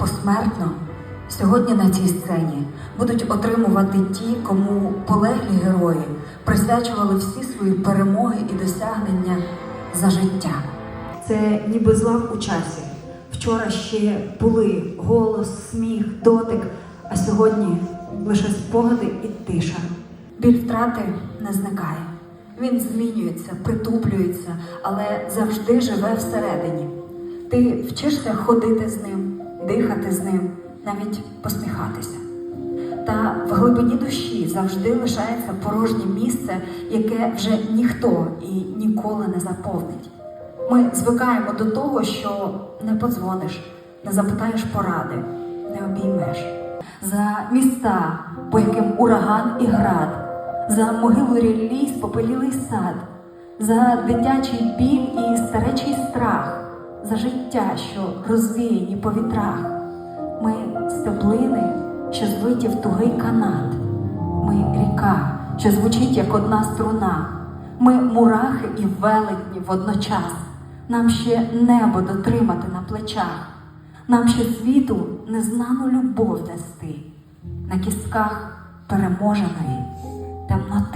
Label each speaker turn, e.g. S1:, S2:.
S1: посмертно сьогодні на цій сцені будуть отримувати ті, кому полеглі герої присвячували всі свої перемоги і досягнення за життя. Це ніби злав у часі. Вчора ще були голос, сміх, дотик, а сьогодні лише спогади і тиша. Біль втрати не зникає. Він змінюється, притуплюється, але завжди живе всередині. Ти вчишся ходити з ним, дихати з ним, навіть посміхатися. Та в глибині душі завжди лишається порожнє місце, яке вже ніхто і ніколи не заповнить. Ми звикаємо до того, що не подзвониш, не запитаєш поради, не обіймеш. За міста, по яким ураган і град, за могилу ріллі спопелілий сад, за дитячий біль і старечий страх, за життя, що розвіяні по вітрах. Ми стеблини, що звиті в тугий канат. Ми ріка, що звучить як одна струна. Ми мурахи і велетні водночас. Нам ще небо дотримати на плечах. Нам ще світу незнану любов нести на кістках переможеної темноти.